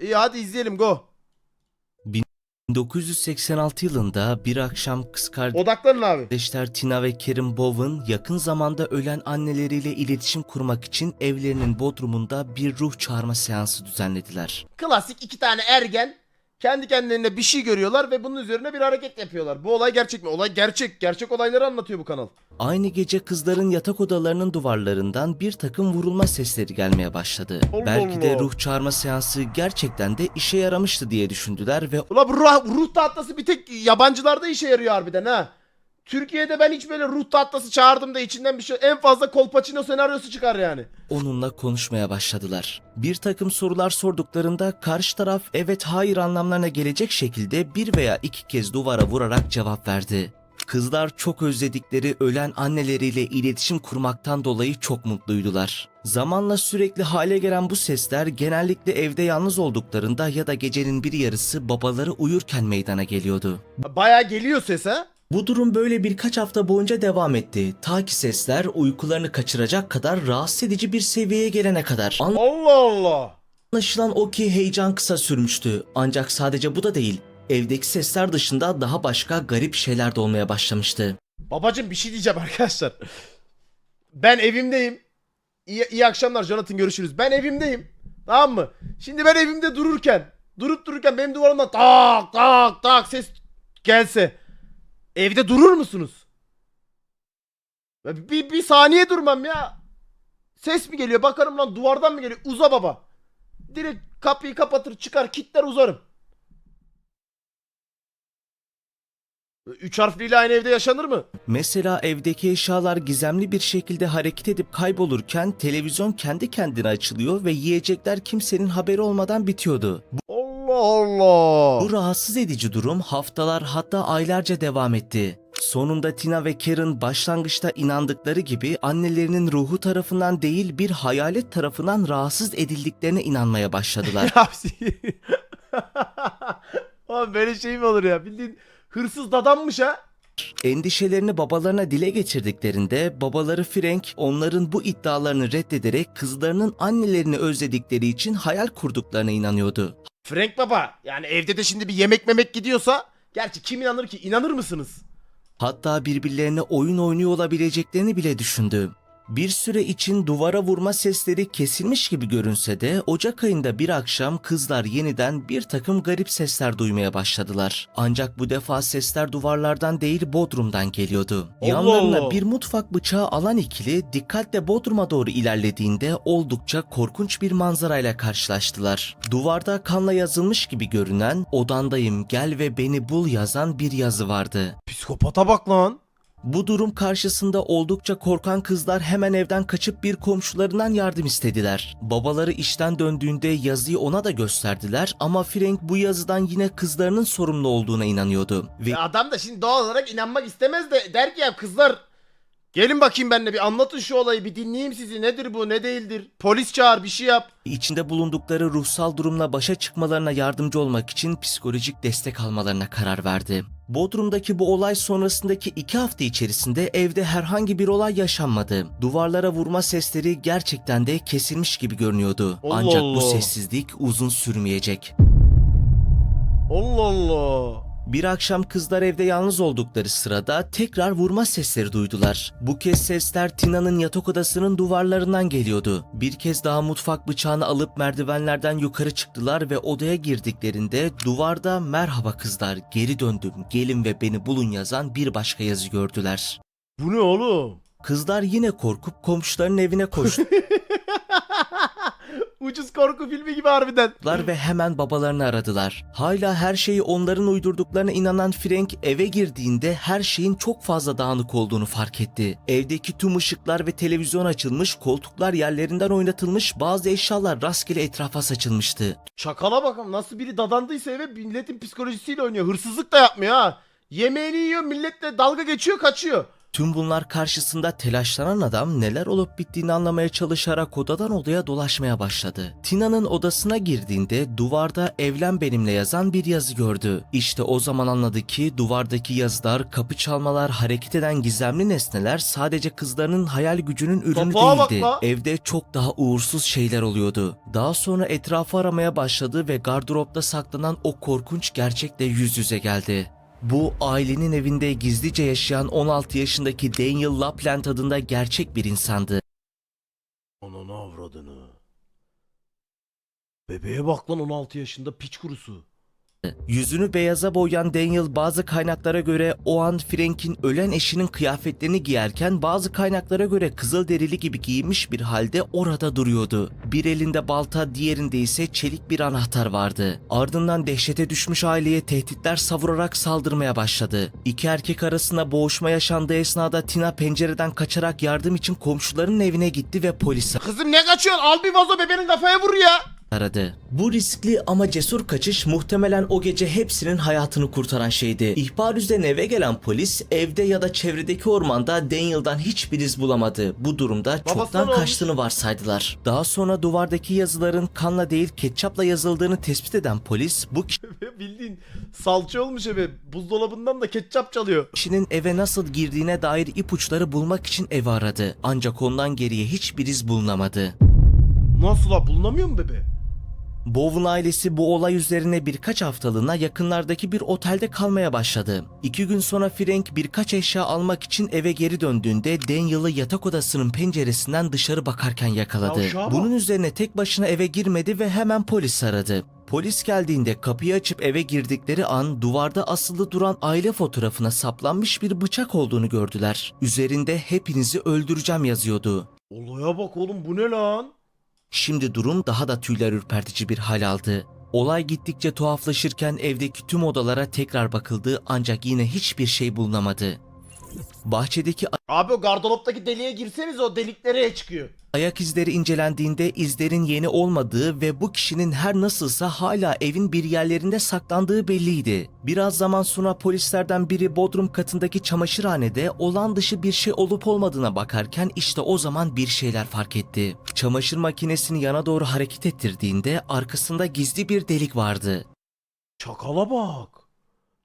İyi hadi izleyelim go. 1986 yılında bir akşam kız Odaklanın abi. kardeşler Tina ve Karen Bowen yakın zamanda ölen anneleriyle iletişim kurmak için evlerinin bodrumunda bir ruh çağırma seansı düzenlediler. Klasik iki tane ergen kendi kendilerine bir şey görüyorlar ve bunun üzerine bir hareket yapıyorlar. Bu olay gerçek mi? Olay gerçek. Gerçek olayları anlatıyor bu kanal. Aynı gece kızların yatak odalarının duvarlarından bir takım vurulma sesleri gelmeye başladı. Allah Belki de Allah. ruh çağırma seansı gerçekten de işe yaramıştı diye düşündüler ve Ulan bu ruh, ruh tahtası bir tek yabancılarda işe yarıyor harbiden ha. Türkiye'de ben hiç böyle ruh tahtası çağırdım da içinden bir şey en fazla Kolpaçino senaryosu çıkar yani. onunla konuşmaya başladılar. Bir takım sorular sorduklarında karşı taraf evet hayır anlamlarına gelecek şekilde bir veya iki kez duvara vurarak cevap verdi. Kızlar çok özledikleri ölen anneleriyle iletişim kurmaktan dolayı çok mutluydular. Zamanla sürekli hale gelen bu sesler genellikle evde yalnız olduklarında ya da gecenin bir yarısı babaları uyurken meydana geliyordu. Baya geliyor ses ha. Bu durum böyle birkaç hafta boyunca devam etti. Ta ki sesler uykularını kaçıracak kadar rahatsız edici bir seviyeye gelene kadar. Allah Allah. Anlaşılan o ki heyecan kısa sürmüştü. Ancak sadece bu da değil. Evdeki sesler dışında daha başka garip şeyler de olmaya başlamıştı. Babacım bir şey diyeceğim arkadaşlar. Ben evimdeyim. İyi, iyi akşamlar Jonathan görüşürüz. Ben evimdeyim. Tamam mı? Şimdi ben evimde dururken durup dururken benim duvarımdan tak tak tak ses gelse evde durur musunuz? Bir, bir, saniye durmam ya. Ses mi geliyor? Bakarım lan duvardan mı geliyor? Uza baba. Direkt kapıyı kapatır çıkar kitler uzarım. Üç harfliyle aynı evde yaşanır mı? Mesela evdeki eşyalar gizemli bir şekilde hareket edip kaybolurken televizyon kendi kendine açılıyor ve yiyecekler kimsenin haberi olmadan bitiyordu. Allah Allah. Bu rahatsız edici durum haftalar hatta aylarca devam etti. Sonunda Tina ve Karen başlangıçta inandıkları gibi annelerinin ruhu tarafından değil bir hayalet tarafından rahatsız edildiklerine inanmaya başladılar. Oğlum böyle şey mi olur ya? Bildiğin hırsız dadanmış ha. Endişelerini babalarına dile getirdiklerinde babaları Frank onların bu iddialarını reddederek kızlarının annelerini özledikleri için hayal kurduklarına inanıyordu. Frank baba yani evde de şimdi bir yemek memek gidiyorsa gerçi kim inanır ki? İnanır mısınız? Hatta birbirlerine oyun oynuyor olabileceklerini bile düşündü. Bir süre için duvara vurma sesleri kesilmiş gibi görünse de Ocak ayında bir akşam kızlar yeniden bir takım garip sesler duymaya başladılar. Ancak bu defa sesler duvarlardan değil bodrumdan geliyordu. Allah Yanlarına Allah. bir mutfak bıçağı alan ikili dikkatle bodruma doğru ilerlediğinde oldukça korkunç bir manzarayla karşılaştılar. Duvarda kanla yazılmış gibi görünen odandayım gel ve beni bul yazan bir yazı vardı. Psikopata bak lan. Bu durum karşısında oldukça korkan kızlar hemen evden kaçıp bir komşularından yardım istediler. Babaları işten döndüğünde yazıyı ona da gösterdiler ama Frank bu yazıdan yine kızlarının sorumlu olduğuna inanıyordu. Ve adam da şimdi doğal olarak inanmak istemez de der ki ya kızlar gelin bakayım benimle bir anlatın şu olayı bir dinleyeyim sizi nedir bu ne değildir. Polis çağır bir şey yap. içinde bulundukları ruhsal durumla başa çıkmalarına yardımcı olmak için psikolojik destek almalarına karar verdi. Bodrum'daki bu olay sonrasındaki iki hafta içerisinde evde herhangi bir olay yaşanmadı. Duvarlara vurma sesleri gerçekten de kesilmiş gibi görünüyordu. Allah Ancak Allah. bu sessizlik uzun sürmeyecek. Allah Allah. Bir akşam kızlar evde yalnız oldukları sırada tekrar vurma sesleri duydular. Bu kez sesler Tina'nın yatak odasının duvarlarından geliyordu. Bir kez daha mutfak bıçağını alıp merdivenlerden yukarı çıktılar ve odaya girdiklerinde duvarda merhaba kızlar geri döndüm gelin ve beni bulun yazan bir başka yazı gördüler. Bu ne oğlum? Kızlar yine korkup komşuların evine koştular Ucuz korku filmi gibi harbiden. ve hemen babalarını aradılar. Hala her şeyi onların uydurduklarına inanan Frank eve girdiğinde her şeyin çok fazla dağınık olduğunu fark etti. Evdeki tüm ışıklar ve televizyon açılmış, koltuklar yerlerinden oynatılmış, bazı eşyalar rastgele etrafa saçılmıştı. Çakala bakalım nasıl biri dadandıysa eve milletin psikolojisiyle oynuyor. Hırsızlık da yapmıyor ha. Yemeğini yiyor milletle dalga geçiyor kaçıyor. Tüm bunlar karşısında telaşlanan adam neler olup bittiğini anlamaya çalışarak odadan odaya dolaşmaya başladı. Tina'nın odasına girdiğinde duvarda evlen benimle yazan bir yazı gördü. İşte o zaman anladı ki duvardaki yazılar, kapı çalmalar, hareket eden gizemli nesneler sadece kızlarının hayal gücünün ürünü Topuğa değildi. Evde çok daha uğursuz şeyler oluyordu. Daha sonra etrafı aramaya başladı ve gardıropta saklanan o korkunç gerçekle yüz yüze geldi. Bu ailenin evinde gizlice yaşayan 16 yaşındaki Daniel Lapland adında gerçek bir insandı. Ananı avradını. Bebeğe bak lan 16 yaşında piç kurusu. Yüzünü beyaza boyayan Daniel bazı kaynaklara göre o an Frank'in ölen eşinin kıyafetlerini giyerken bazı kaynaklara göre kızıl derili gibi giyinmiş bir halde orada duruyordu. Bir elinde balta diğerinde ise çelik bir anahtar vardı. Ardından dehşete düşmüş aileye tehditler savurarak saldırmaya başladı. İki erkek arasında boğuşma yaşandığı esnada Tina pencereden kaçarak yardım için komşularının evine gitti ve polisi Kızım ne kaçıyorsun? Al bir vazo bebeğin kafaya vur ya. Aradı. Bu riskli ama cesur kaçış muhtemelen o gece hepsinin hayatını kurtaran şeydi. İhbar üzerine eve gelen polis evde ya da çevredeki ormanda Daniel'dan hiçbir iz bulamadı. Bu durumda Babasına çoktan olmuş? kaçtığını varsaydılar. Daha sonra duvardaki yazıların kanla değil ketçapla yazıldığını tespit eden polis bu Bildiğin salça olmuş eve. Buzdolabından da ketçap çalıyor. kişinin eve nasıl girdiğine dair ipuçları bulmak için evi aradı. Ancak ondan geriye hiçbir iz bulunamadı. Nasıl la bulunamıyor mu bebe? Bowen ailesi bu olay üzerine birkaç haftalığına yakınlardaki bir otelde kalmaya başladı. İki gün sonra Frank birkaç eşya almak için eve geri döndüğünde Daniel'ı yatak odasının penceresinden dışarı bakarken yakaladı. Bunun üzerine tek başına eve girmedi ve hemen polis aradı. Polis geldiğinde kapıyı açıp eve girdikleri an duvarda asılı duran aile fotoğrafına saplanmış bir bıçak olduğunu gördüler. Üzerinde hepinizi öldüreceğim yazıyordu. Olaya bak oğlum bu ne lan? Şimdi durum daha da tüyler ürpertici bir hal aldı. Olay gittikçe tuhaflaşırken evdeki tüm odalara tekrar bakıldı ancak yine hiçbir şey bulunamadı. Bahçedeki Abi o gardıroptaki deliğe girseniz o delik nereye çıkıyor? Ayak izleri incelendiğinde izlerin yeni olmadığı ve bu kişinin her nasılsa hala evin bir yerlerinde saklandığı belliydi. Biraz zaman sonra polislerden biri bodrum katındaki çamaşırhanede olan dışı bir şey olup olmadığına bakarken işte o zaman bir şeyler fark etti. Çamaşır makinesini yana doğru hareket ettirdiğinde arkasında gizli bir delik vardı. Çakala bak.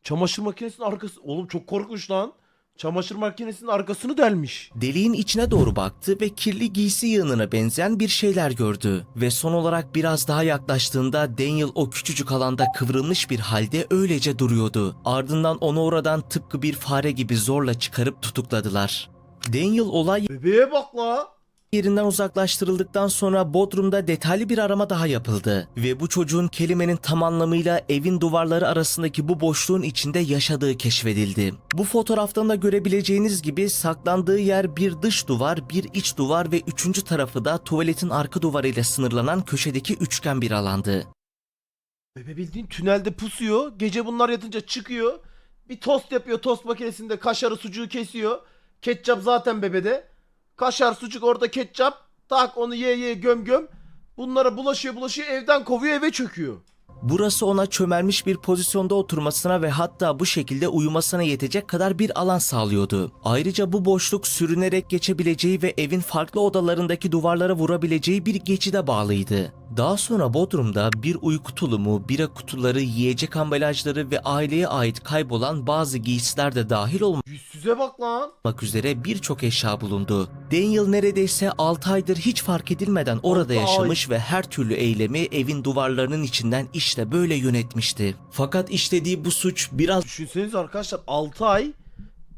Çamaşır makinesinin arkası... Oğlum çok korkunç lan. Çamaşır makinesinin arkasını delmiş. Deliğin içine doğru baktı ve kirli giysi yığınına benzeyen bir şeyler gördü. Ve son olarak biraz daha yaklaştığında Daniel o küçücük alanda kıvrılmış bir halde öylece duruyordu. Ardından onu oradan tıpkı bir fare gibi zorla çıkarıp tutukladılar. Daniel olay Bebeğe bak la. Yerinden uzaklaştırıldıktan sonra Bodrum'da detaylı bir arama daha yapıldı. Ve bu çocuğun kelimenin tam anlamıyla evin duvarları arasındaki bu boşluğun içinde yaşadığı keşfedildi. Bu fotoğraftan da görebileceğiniz gibi saklandığı yer bir dış duvar, bir iç duvar ve üçüncü tarafı da tuvaletin arka duvarıyla sınırlanan köşedeki üçgen bir alandı. Bebe bildiğin tünelde pusuyor. Gece bunlar yatınca çıkıyor. Bir tost yapıyor tost makinesinde kaşarı sucuğu kesiyor. Ketçap zaten bebede. Kaşar sucuk orada ketçap. Tak onu ye ye göm göm. Bunlara bulaşıyor bulaşıyor evden kovuyor eve çöküyor. Burası ona çömelmiş bir pozisyonda oturmasına ve hatta bu şekilde uyumasına yetecek kadar bir alan sağlıyordu. Ayrıca bu boşluk sürünerek geçebileceği ve evin farklı odalarındaki duvarlara vurabileceği bir geçide bağlıydı. Daha sonra Bodrum'da bir uyku tulumu, bira kutuları, yiyecek ambalajları ve aileye ait kaybolan bazı giysiler de dahil Yüzsüze bak lan. olmak üzere birçok eşya bulundu. Daniel neredeyse 6 aydır hiç fark edilmeden orada Altı ay. yaşamış ve her türlü eylemi evin duvarlarının içinden işte böyle yönetmişti. Fakat işlediği bu suç biraz Düşünseniz arkadaşlar 6 ay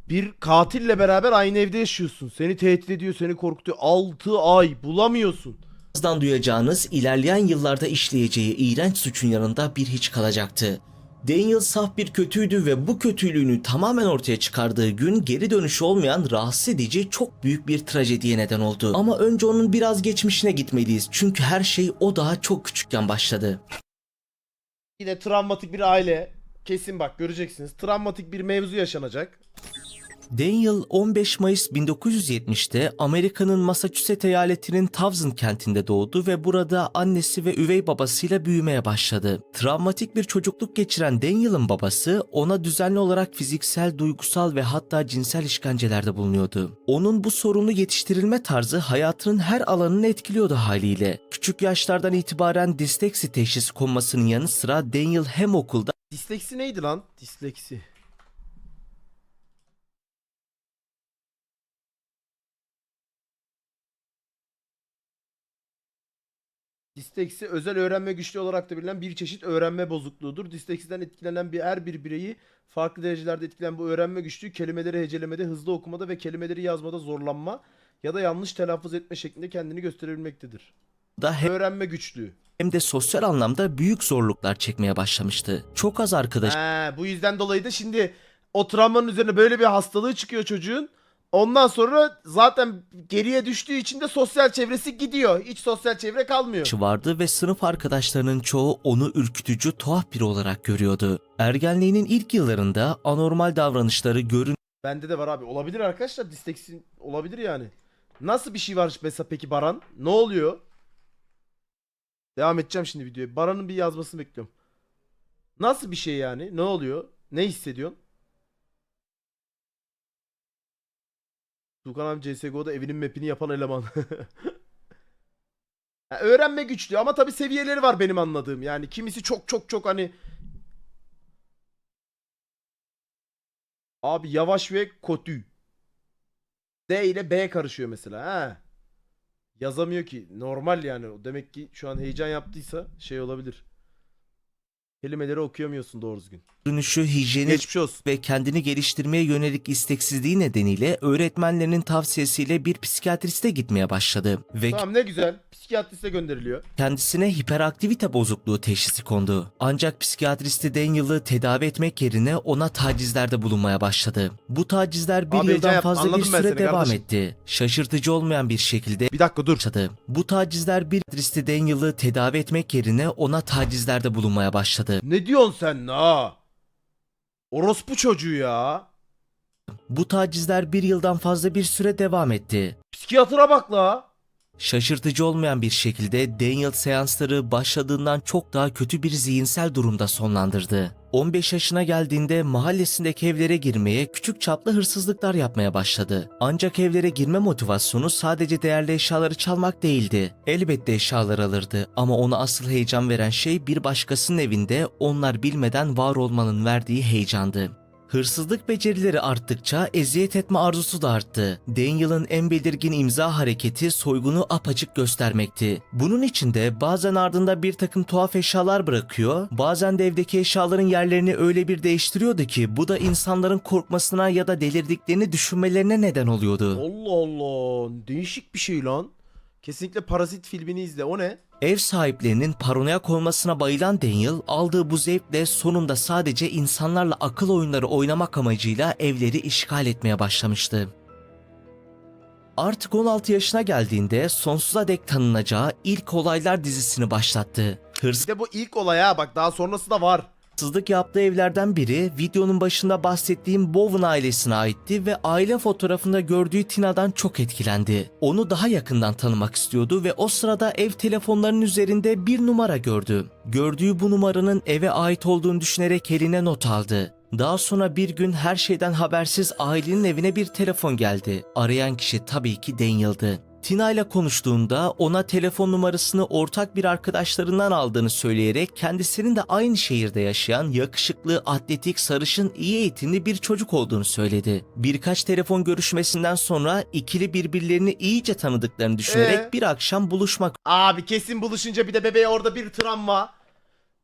bir katille beraber aynı evde yaşıyorsun. Seni tehdit ediyor, seni korkutuyor. 6 ay bulamıyorsun. birazdan duyacağınız ilerleyen yıllarda işleyeceği iğrenç suçun yanında bir hiç kalacaktı. Daniel saf bir kötüydü ve bu kötülüğünü tamamen ortaya çıkardığı gün geri dönüşü olmayan rahatsız edici çok büyük bir trajediye neden oldu. Ama önce onun biraz geçmişine gitmeliyiz çünkü her şey o daha çok küçükken başladı. Yine travmatik bir aile. Kesin bak göreceksiniz. Travmatik bir mevzu yaşanacak. Daniel 15 Mayıs 1970'te Amerika'nın Massachusetts eyaletinin Towson kentinde doğdu ve burada annesi ve üvey babasıyla büyümeye başladı. Travmatik bir çocukluk geçiren Daniel'ın babası ona düzenli olarak fiziksel, duygusal ve hatta cinsel işkencelerde bulunuyordu. Onun bu sorunlu yetiştirilme tarzı hayatının her alanını etkiliyordu haliyle. Küçük yaşlardan itibaren disleksi teşhisi konmasının yanı sıra Daniel hem okulda Disleksi neydi lan? Disleksi. Disleksi özel öğrenme güçlüğü olarak da bilinen bir çeşit öğrenme bozukluğudur. Disleksiden etkilenen bir her bir bireyi farklı derecelerde etkileyen bu öğrenme güçlüğü kelimeleri hecelemede, hızlı okumada ve kelimeleri yazmada zorlanma ya da yanlış telaffuz etme şeklinde kendini gösterebilmektedir. hem Öğrenme güçlüğü. hem de sosyal anlamda büyük zorluklar çekmeye başlamıştı. Çok az arkadaş He, bu yüzden dolayı da şimdi o travmanın üzerine böyle bir hastalığı çıkıyor çocuğun. Ondan sonra zaten geriye düştüğü için de sosyal çevresi gidiyor. Hiç sosyal çevre kalmıyor. vardı ve sınıf arkadaşlarının çoğu onu ürkütücü, tuhaf biri olarak görüyordu. Ergenliğinin ilk yıllarında anormal davranışları görün Bende de var abi. Olabilir arkadaşlar. Disleksi olabilir yani. Nasıl bir şey var mesela peki Baran? Ne oluyor? Devam edeceğim şimdi videoya. Baran'ın bir yazmasını bekliyorum. Nasıl bir şey yani? Ne oluyor? Ne hissediyorsun? Tukan abi CSGO'da evinin map'ini yapan eleman. Ha, öğrenme güçlü ama tabi seviyeleri var benim anladığım. Yani kimisi çok çok çok hani Abi yavaş ve kötü. D ile B karışıyor mesela. Ha. Yazamıyor ki. Normal yani. Demek ki şu an heyecan yaptıysa şey olabilir. Kelimeleri okuyamıyorsun doğru düzgün. Görünüşü, hijyeni Geçmiş olsun. ve kendini geliştirmeye yönelik isteksizliği nedeniyle öğretmenlerinin tavsiyesiyle bir psikiyatriste gitmeye başladı ve Tamam ne güzel. Psikiyatriste gönderiliyor. kendisine hiperaktivite bozukluğu teşhisi kondu. Ancak psikiyatristi Daniel'ı tedavi etmek yerine ona tacizlerde bulunmaya başladı. Bu tacizler bir Abi yıldan fazla bir anladım ben süre seni devam kardeşim. etti. Şaşırtıcı olmayan bir şekilde Bir dakika dur. başladı. Bu tacizler bir psikiyatristi Daniel'ı tedavi etmek yerine ona tacizlerde bulunmaya başladı. Ne diyorsun sen ha? Orospu çocuğu ya. Bu tacizler bir yıldan fazla bir süre devam etti. Psikiyatra bak la. Şaşırtıcı olmayan bir şekilde Daniel seansları başladığından çok daha kötü bir zihinsel durumda sonlandırdı. 15 yaşına geldiğinde mahallesindeki evlere girmeye küçük çaplı hırsızlıklar yapmaya başladı. Ancak evlere girme motivasyonu sadece değerli eşyaları çalmak değildi. Elbette eşyalar alırdı ama ona asıl heyecan veren şey bir başkasının evinde onlar bilmeden var olmanın verdiği heyecandı. Hırsızlık becerileri arttıkça eziyet etme arzusu da arttı. Daniel'ın en belirgin imza hareketi soygunu apaçık göstermekti. Bunun içinde bazen ardında bir takım tuhaf eşyalar bırakıyor, bazen de evdeki eşyaların yerlerini öyle bir değiştiriyordu ki bu da insanların korkmasına ya da delirdiklerini düşünmelerine neden oluyordu. Allah Allah. Değişik bir şey lan. Kesinlikle Parazit filmini izle. O ne? Ev sahiplerinin paranoyak olmasına bayılan Daniel aldığı bu zevkle sonunda sadece insanlarla akıl oyunları oynamak amacıyla evleri işgal etmeye başlamıştı. Artık 16 yaşına geldiğinde sonsuza dek tanınacağı ilk olaylar dizisini başlattı. Bir de bu ilk olay ha. Bak daha sonrası da var. Hırsızlık yaptığı evlerden biri videonun başında bahsettiğim Bowen ailesine aitti ve aile fotoğrafında gördüğü Tina'dan çok etkilendi. Onu daha yakından tanımak istiyordu ve o sırada ev telefonlarının üzerinde bir numara gördü. Gördüğü bu numaranın eve ait olduğunu düşünerek eline not aldı. Daha sonra bir gün her şeyden habersiz ailenin evine bir telefon geldi. Arayan kişi tabii ki Daniel'dı. Tina ile konuştuğunda ona telefon numarasını ortak bir arkadaşlarından aldığını söyleyerek kendisinin de aynı şehirde yaşayan yakışıklı, atletik, sarışın, iyi eğitimli bir çocuk olduğunu söyledi. Birkaç telefon görüşmesinden sonra ikili birbirlerini iyice tanıdıklarını düşünerek Ee? bir akşam buluşmak Abi kesin buluşunca bir de bebeğe orada bir travma.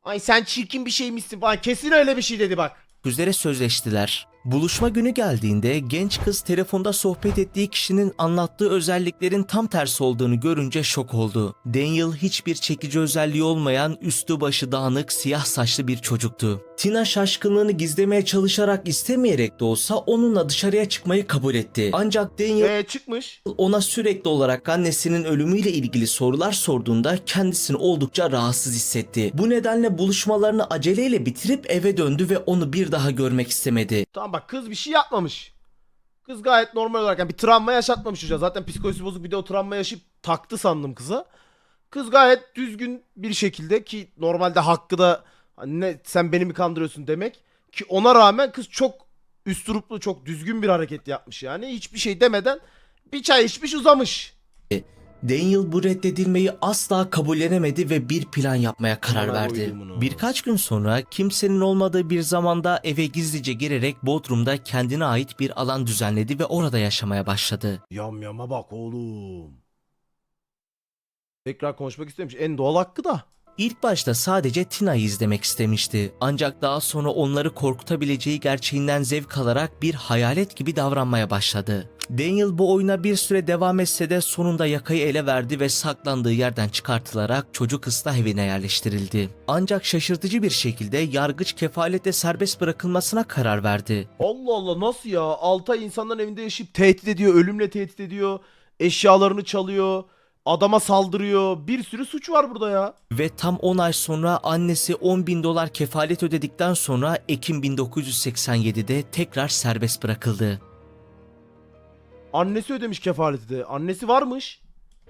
Ay sen çirkin bir şeymişsin falan. Kesin öyle bir şey dedi bak. üzere sözleştiler. Buluşma günü geldiğinde genç kız telefonda sohbet ettiği kişinin anlattığı özelliklerin tam tersi olduğunu görünce şok oldu. Daniel hiçbir çekici özelliği olmayan üstü başı dağınık siyah saçlı bir çocuktu. Tina şaşkınlığını gizlemeye çalışarak istemeyerek de olsa onunla dışarıya çıkmayı kabul etti. Ancak Daniel Ee çıkmış. ona sürekli olarak annesinin ölümüyle ilgili sorular sorduğunda kendisini oldukça rahatsız hissetti. Bu nedenle buluşmalarını aceleyle bitirip eve döndü ve onu bir daha görmek istemedi. Tamam bak kız bir şey yapmamış. Kız gayet normal olarak yani bir travma yaşatmamış çocuğa. Zaten psikolojisi bozuk bir de o travma yaşayıp taktı sandım kıza. Kız gayet düzgün bir şekilde ki normalde hakkı da ne sen beni mi kandırıyorsun demek ki ona rağmen kız çok üsturuplu çok düzgün bir hareket yapmış yani hiçbir şey demeden bir çay içmiş uzamış. Daniel bu reddedilmeyi asla kabullenemedi ve bir plan yapmaya karar verdi. bunu. Birkaç gün sonra kimsenin olmadığı bir zamanda eve gizlice girerek Bodrum'da kendine ait bir alan düzenledi ve orada yaşamaya başladı. Yam yama bak oğlum. Tekrar konuşmak istemiş. En doğal hakkı da. İlk başta sadece Tina'yı izlemek istemişti. Ancak daha sonra onları korkutabileceği gerçeğinden zevk alarak bir hayalet gibi davranmaya başladı. Daniel bu oyuna bir süre devam etse de sonunda yakayı ele verdi ve saklandığı yerden çıkartılarak çocuk ıslah evine yerleştirildi. Ancak şaşırtıcı bir şekilde yargıç kefaletle serbest bırakılmasına karar verdi. Allah Allah nasıl ya? 6 ay insanların evinde yaşayıp tehdit ediyor. Ölümle tehdit ediyor. Eşyalarını çalıyor. Adama saldırıyor. Bir sürü suç var burada ya. Ve tam 10 ay sonra annesi 10 bin dolar kefalet ödedikten sonra Ekim 1987'de tekrar serbest bırakıldı. Annesi ödemiş kefaleti de. Annesi varmış.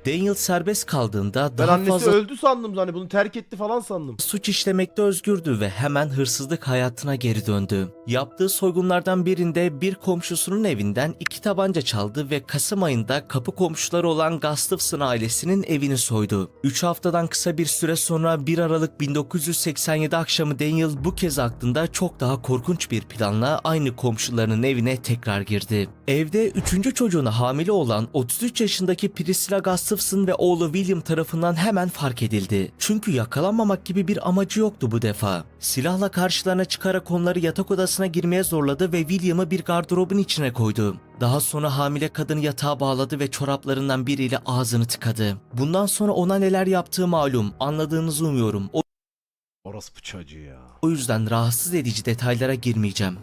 Daniel serbest kaldığında Ben daha annesi fazla öldü sandım. Hani bunu terk etti falan sandım. suç işlemekte özgürdü ve hemen hırsızlık hayatına geri döndü. Yaptığı soygunlardan birinde bir komşusunun evinden iki tabanca çaldı ve Kasım ayında kapı komşuları olan Gustafson ailesinin evini soydu. 3 haftadan kısa bir süre sonra 1 Aralık 1987 akşamı Daniel bu kez aklında çok daha korkunç bir planla aynı komşularının evine tekrar girdi. Evde 3. çocuğuna hamile olan 33 yaşındaki Priscilla Gustafson ve oğlu William tarafından hemen fark edildi. Çünkü yakalanmamak gibi bir amacı yoktu bu defa. Silahla karşılarına çıkarak onları yatak odasına girmeye zorladı ve William'ı bir gardırobun içine koydu. Daha sonra hamile kadını yatağa bağladı ve çoraplarından biriyle ağzını tıkadı. Bundan sonra ona neler yaptığı malum. Anladığınızı umuyorum. O Orası çocuğu ya. o yüzden rahatsız edici detaylara girmeyeceğim.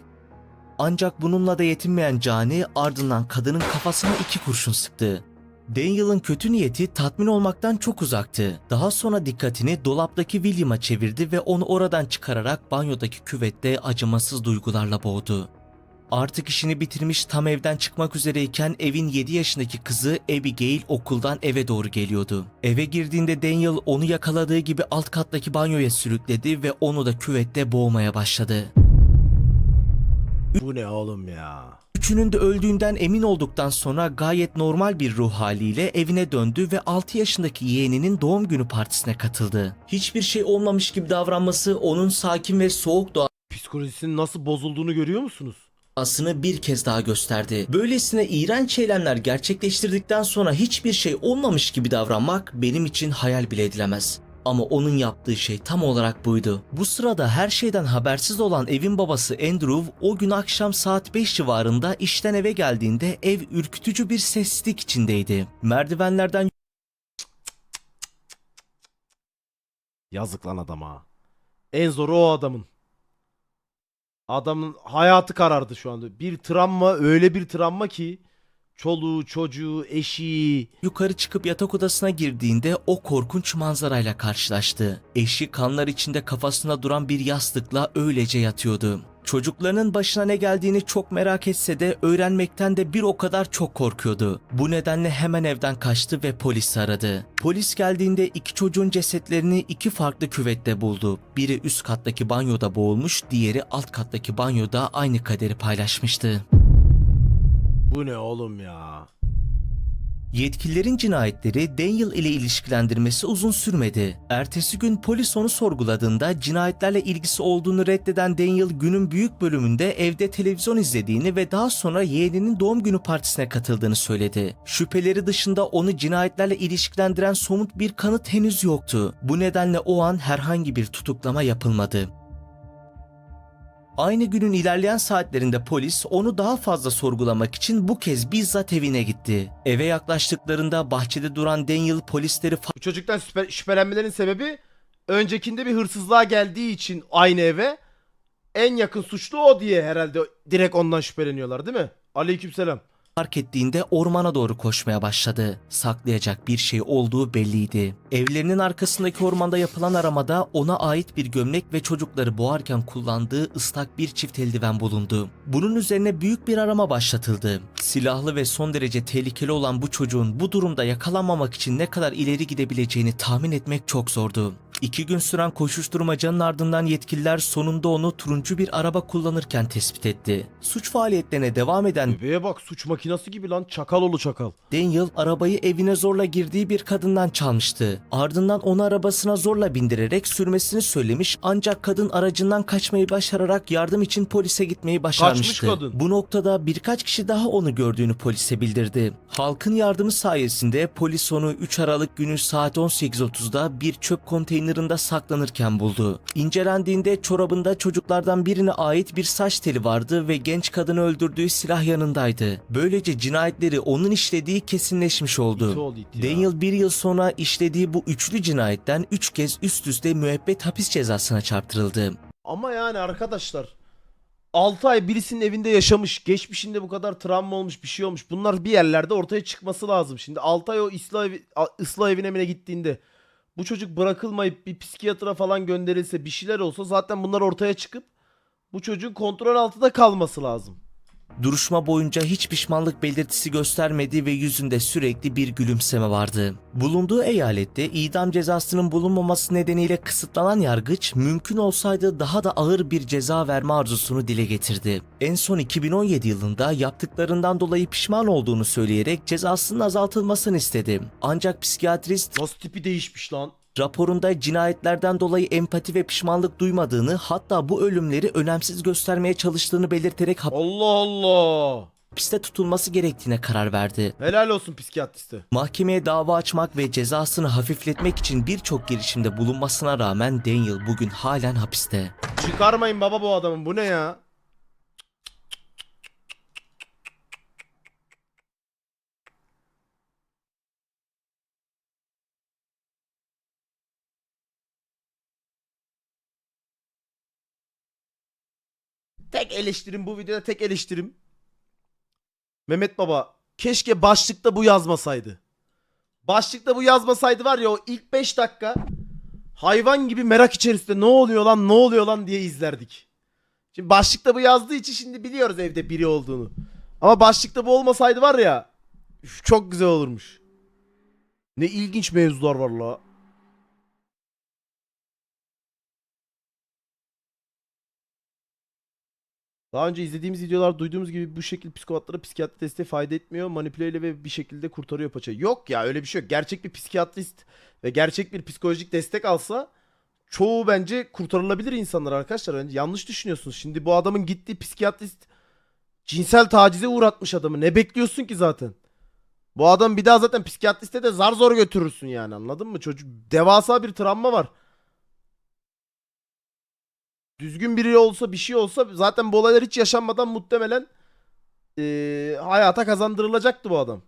Ancak bununla da yetinmeyen Cani ardından kadının kafasına iki kurşun sıktı. Daniel'ın kötü niyeti tatmin olmaktan çok uzaktı. Daha sonra dikkatini dolaptaki William'a çevirdi ve onu oradan çıkararak banyodaki küvette acımasız duygularla boğdu. Artık işini bitirmiş tam evden çıkmak üzereyken evin 7 yaşındaki kızı Abigail okuldan eve doğru geliyordu. Eve girdiğinde Daniel onu yakaladığı gibi alt kattaki banyoya sürükledi ve onu da küvette boğmaya başladı. Bu ne oğlum ya? Üçünün de öldüğünden emin olduktan sonra gayet normal bir ruh haliyle evine döndü ve 6 yaşındaki yeğeninin doğum günü partisine katıldı. Hiçbir şey olmamış gibi davranması onun sakin ve soğuk Psikolojisinin nasıl bozulduğunu görüyor musunuz? doğasını bir kez daha gösterdi. Böylesine iğrenç eylemler gerçekleştirdikten sonra hiçbir şey olmamış gibi davranmak benim için hayal bile edilemez. Ama onun yaptığı şey tam olarak buydu. Bu sırada her şeyden habersiz olan evin babası Andrew o gün akşam saat 5 civarında işten eve geldiğinde ev ürkütücü bir sessizlik içindeydi. Merdivenlerden Yazık lan adama. En zoru o adamın. Adamın hayatı karardı şu anda. Bir travma öyle bir travma ki çoluğu, çocuğu, eşi. yukarı çıkıp yatak odasına girdiğinde o korkunç manzarayla karşılaştı. Eşi kanlar içinde kafasına duran bir yastıkla öylece yatıyordu. Çocuklarının başına ne geldiğini çok merak etse de öğrenmekten de bir o kadar çok korkuyordu. Bu nedenle hemen evden kaçtı ve polisi aradı. Polis geldiğinde iki çocuğun cesetlerini iki farklı küvette buldu. Biri üst kattaki banyoda boğulmuş, diğeri alt kattaki banyoda aynı kaderi paylaşmıştı. Bu ne oğlum ya? Yetkililerin cinayetleri Daniel ile ilişkilendirmesi uzun sürmedi. Ertesi gün polis onu sorguladığında cinayetlerle ilgisi olduğunu reddeden Daniel günün büyük bölümünde evde televizyon izlediğini ve daha sonra yeğeninin doğum günü partisine katıldığını söyledi. Şüpheleri dışında onu cinayetlerle ilişkilendiren somut bir kanıt henüz yoktu. Bu nedenle o an herhangi bir tutuklama yapılmadı. Aynı günün ilerleyen saatlerinde polis onu daha fazla sorgulamak için bu kez bizzat evine gitti. Eve yaklaştıklarında bahçede duran Daniel polisleri Bu çocuktan şüphe- şüphelenmelerin sebebi öncekinde bir hırsızlığa geldiği için aynı eve en yakın suçlu o diye herhalde direkt ondan şüpheleniyorlar değil mi? Aleykümselam. Fark ettiğinde ormana doğru koşmaya başladı. Saklayacak bir şey olduğu belliydi. Evlerinin arkasındaki ormanda yapılan aramada ona ait bir gömlek ve çocukları boğarken kullandığı ıslak bir çift eldiven bulundu. Bunun üzerine büyük bir arama başlatıldı. Silahlı ve son derece tehlikeli olan bu çocuğun bu durumda yakalanmamak için ne kadar ileri gidebileceğini tahmin etmek çok zordu. İki gün süren koşuşturmacanın ardından yetkililer sonunda onu turuncu bir araba kullanırken tespit etti. Suç faaliyetlerine devam eden Bebeğe bak suç makinası gibi lan çakal oğlu çakal. Daniel arabayı evine zorla girdiği bir kadından çalmıştı. Ardından onu arabasına zorla bindirerek sürmesini söylemiş ancak kadın aracından kaçmayı başararak yardım için polise gitmeyi başarmıştı. kadın. Bu noktada birkaç kişi daha onu gördüğünü polise bildirdi. Halkın yardımı sayesinde polis onu 3 Aralık günü saat 18.30'da bir çöp konteynerinde saklanırken buldu. İncelendiğinde çorabında çocuklardan birine ait bir saç teli vardı ve genç kadını öldürdüğü silah yanındaydı. Böylece cinayetleri onun işlediği kesinleşmiş oldu. Daniel bir yıl sonra işlediği bu üçlü cinayetten 3 kez üst üste müebbet hapis cezasına çarptırıldı. Ama yani arkadaşlar 6 ay birisinin evinde yaşamış. Geçmişinde bu kadar travma olmuş bir şey olmuş. Bunlar bir yerlerde ortaya çıkması lazım. Şimdi 6 ay o ıslah, evi, ıslah evine mi ne gittiğinde bu çocuk bırakılmayıp bir psikiyatra falan gönderilse bir şeyler olsa zaten bunlar ortaya çıkıp bu çocuğun kontrol altında kalması lazım. Duruşma boyunca hiç pişmanlık belirtisi göstermedi ve yüzünde sürekli bir gülümseme vardı. Bulunduğu eyalette idam cezasının bulunmaması nedeniyle kısıtlanan yargıç mümkün olsaydı daha da ağır bir ceza verme arzusunu dile getirdi. En son 2017 yılında yaptıklarından dolayı pişman olduğunu söyleyerek cezasının azaltılmasını istedi. Ancak psikiyatrist Nasıl tipi değişmiş lan? Raporunda cinayetlerden dolayı empati ve pişmanlık duymadığını hatta bu ölümleri önemsiz göstermeye çalıştığını belirterek Allah Allah. hapiste tutulması gerektiğine karar verdi. Helal olsun psikiyatriste. Mahkemeye dava açmak ve cezasını hafifletmek için birçok girişimde bulunmasına rağmen Daniel bugün halen hapiste. Çıkarmayın baba bu adamın. Bu ne ya? Tek eleştirim bu videoda tek eleştirim. Mehmet Baba keşke başlıkta bu yazmasaydı. Başlıkta bu yazmasaydı var ya o ilk 5 dakika hayvan gibi merak içerisinde ne oluyor lan ne oluyor lan diye izlerdik. Şimdi başlıkta bu yazdığı için şimdi biliyoruz evde biri olduğunu. Ama başlıkta bu olmasaydı var ya çok güzel olurmuş. Ne ilginç mevzular var la. Daha önce izlediğimiz videolar duyduğumuz gibi bu şekilde psikopatlara psikiyatri desteği fayda etmiyor. Manipüleyle ve bir şekilde kurtarıyor paçayı. Yok ya öyle bir şey yok. Gerçek bir psikiyatrist ve gerçek bir psikolojik destek alsa çoğu bence kurtarılabilir insanlar arkadaşlar. Bence yanlış düşünüyorsunuz. Şimdi bu adamın gittiği psikiyatrist cinsel tacize uğratmış adamı. Ne bekliyorsun ki zaten? Bu adam bir daha zaten psikiyatriste de zar zor götürürsün yani anladın mı? Çocuk devasa bir travma var. Düzgün biri olsa bir şey olsa zaten bu olaylar hiç yaşanmadan muhtemelen eee, hayata kazandırılacaktı bu adam.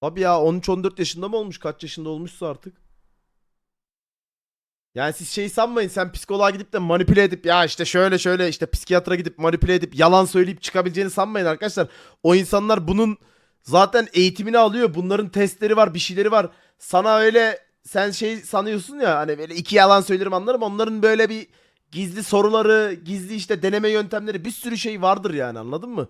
Tabii ya 13-14 yaşında mı olmuş? Kaç yaşında olmuşsa artık. Yani siz şey sanmayın sen psikoloğa gidip de manipüle edip ya işte şöyle şöyle işte psikiyatra gidip manipüle edip yalan söyleyip çıkabileceğini sanmayın arkadaşlar. O insanlar bunun zaten eğitimini alıyor. Bunların testleri var bir şeyleri var. Sana öyle sen şey sanıyorsun ya hani böyle iki yalan söylerim anlarım. Onların böyle bir gizli soruları, gizli işte deneme yöntemleri bir sürü şey vardır yani anladın mı?